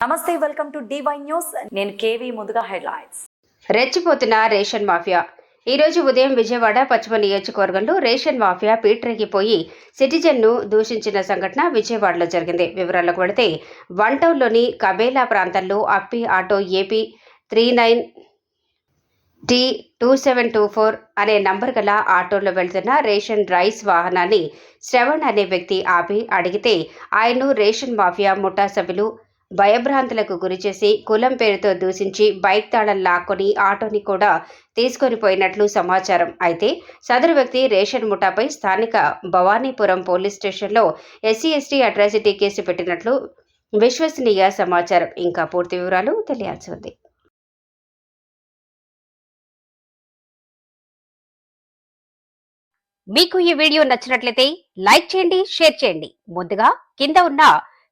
నమస్తే welcome to DY news. నేను KV ముందుగా హెడ్లైన్స్. రెచ్చిపోతున్న రేషన్ మాఫియా. ఈ రోజు ఉదయం విజయవాడ పశ్చిమ నియోజకవర్గంలో రేషన్ మాఫియా పీట్రెక్కిపోయి సిటిజన్ను దూషించిన సంఘటన విజయవాడలో జరిగింది. వివరాలకు వెళితే వన్ టౌన్లోని కబేలా ప్రాంతంలో అప్పి auto AP three nine T two seven two four అనే నంబర్ గల ఆటోలో వెళ్తున్న రేషన్ రైస్ వాహనాన్ని శ్రవణ్ అనే వ్యక్తి ఆపి అడిగితే ఆయన్ను రేషన్ మాఫియా ముఠా సభ్యులు భయభ్రాంతులకు గురిచేసి కులం పేరుతో దూషించి బైక్ తాళం లాక్కొని ఆటోని కూడా తీసుకొని పోయినట్లు సమాచారం. అయితే సదరు వ్యక్తి రేషన్ ముఠాపై స్థానిక భవానీపురం పోలీస్ స్టేషన్లో ఎస్సీ ఎస్టీ అట్రాసిటీ కేసు పెట్టినట్లు విశ్వసనీయ సమాచారం. ఇంకా పూర్తి వివరాలు తెలియాల్సి ఉంది. మీకు ఈ వీడియో నచ్చినట్లయితే లైక్ చేయండి షేర్ చేయండి. ముందుగా కింద ఉన్న